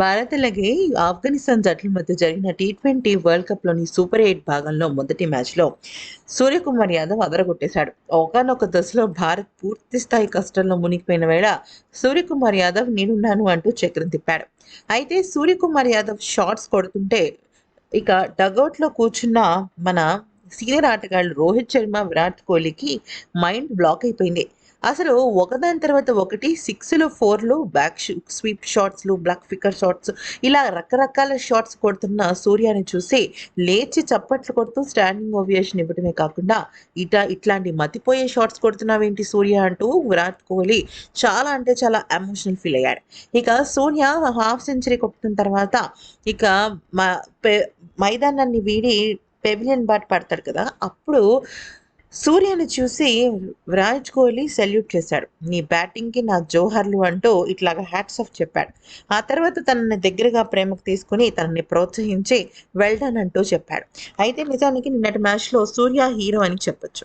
భారత్ అలాగే ఆఫ్ఘనిస్తాన్ జట్ల మధ్య జరిగిన టీ ట్వంటీ వరల్డ్ కప్లోని సూపర్ ఎయిట్ భాగంలో మొదటి మ్యాచ్లో సూర్యకుమార్ యాదవ్ అదరగొట్టేశాడు. ఒకనొక దశలో భారత్ పూర్తి స్థాయి కష్టంలో మునిగిపోయిన వేళ సూర్యకుమార్ యాదవ్ నేనున్నాను అంటూ చక్రం తిప్పాడు. అయితే సూర్యకుమార్ యాదవ్ షార్ట్స్ కొడుతుంటే ఇక డగౌట్లో కూర్చున్న మన సీనియర్ ఆటగాళ్ళు రోహిత్ శర్మ విరాట్ కోహ్లీకి మైండ్ బ్లాక్ అయిపోయింది. అసలు ఒకదాని తర్వాత ఒకటి సిక్స్లు ఫోర్లు బ్యాక్ స్వీప్ షాట్స్లు బ్లాక్ ఫిక్కర్ షాట్స్ ఇలా రకరకాల షాట్స్ కొడుతున్న సూర్యాని చూసి లేచి చప్పట్లు కొడుతూ స్టాండింగ్ ఓవియేషన్ ఇవ్వడమే కాకుండా ఇట ఇట్లాంటి మతిపోయే షాట్స్ కొడుతున్నావేంటి సూర్య అంటూ విరాట్ కోహ్లీ చాలా అంటే చాలా ఎమోషనల్ ఫీల్ అయ్యాడు. ఇక సూర్య హాఫ్ సెంచరీ కొట్టిన తర్వాత ఇక మా మైదానాన్ని వీడి పెవిలియన్ బాట్ పడతాడు కదా అప్పుడు సూర్యని చూసి విరాట్ కోహ్లీ సెల్యూట్ చేశాడు. నీ బ్యాటింగ్కి నా జోహర్లు అంటూ ఇట్లాగా హ్యాట్స్ ఆఫ్ చెప్పాడు. ఆ తర్వాత తనని దగ్గరగా ప్రేమకు తీసుకుని తనని ప్రోత్సహించి వెల్డన్ అంటూ చెప్పాడు. అయితే నిజానికి నిన్నటి మ్యాచ్లో సూర్య హీరో అని చెప్పొచ్చు.